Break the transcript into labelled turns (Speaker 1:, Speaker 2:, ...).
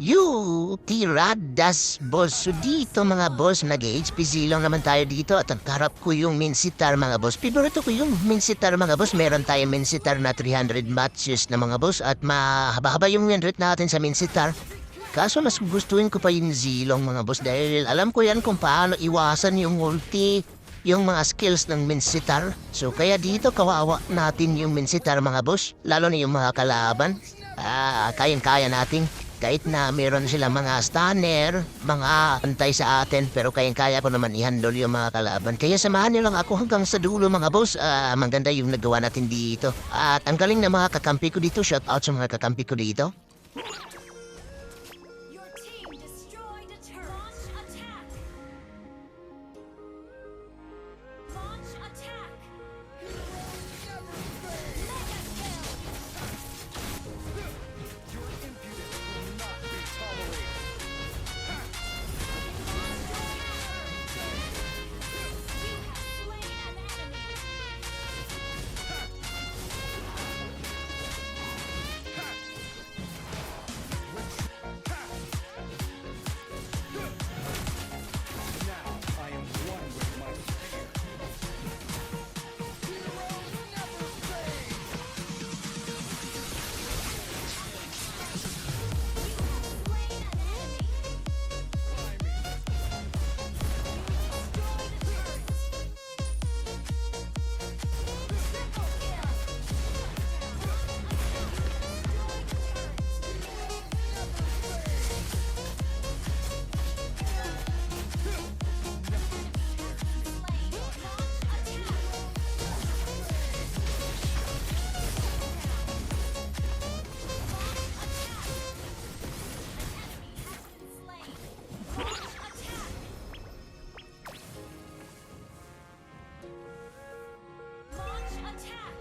Speaker 1: You, tiradas, boss. So dito mga boss, nag-HP lang naman tayo dito at ang karap ko yung Minsitar mga boss. Piborito ko yung Minsitar mga boss. Meron tayong Minsitar na 300 matches na mga boss at mahaba-haba yung win rate natin sa Minsitar. Kaso mas gustuin ko pa yung Zilong mga boss dahil alam ko yan kung paano iwasan yung ulti, yung mga skills ng Minsitar. So kaya dito kawawa natin yung Minsitar mga boss, lalo na yung mga kalaban. Ah, kayang-kaya natin. Kahit na meron sila mga stunner, mga antay sa atin, pero kayang-kaya ko naman i-handle yung mga kalaban. Kaya samahan niyo lang ako hanggang sa dulo mga boss. Ah, maganda yung nagawa natin dito. At ang galing na mga kakampi ko dito. Shout out sa mga kakampi ko dito. Attack!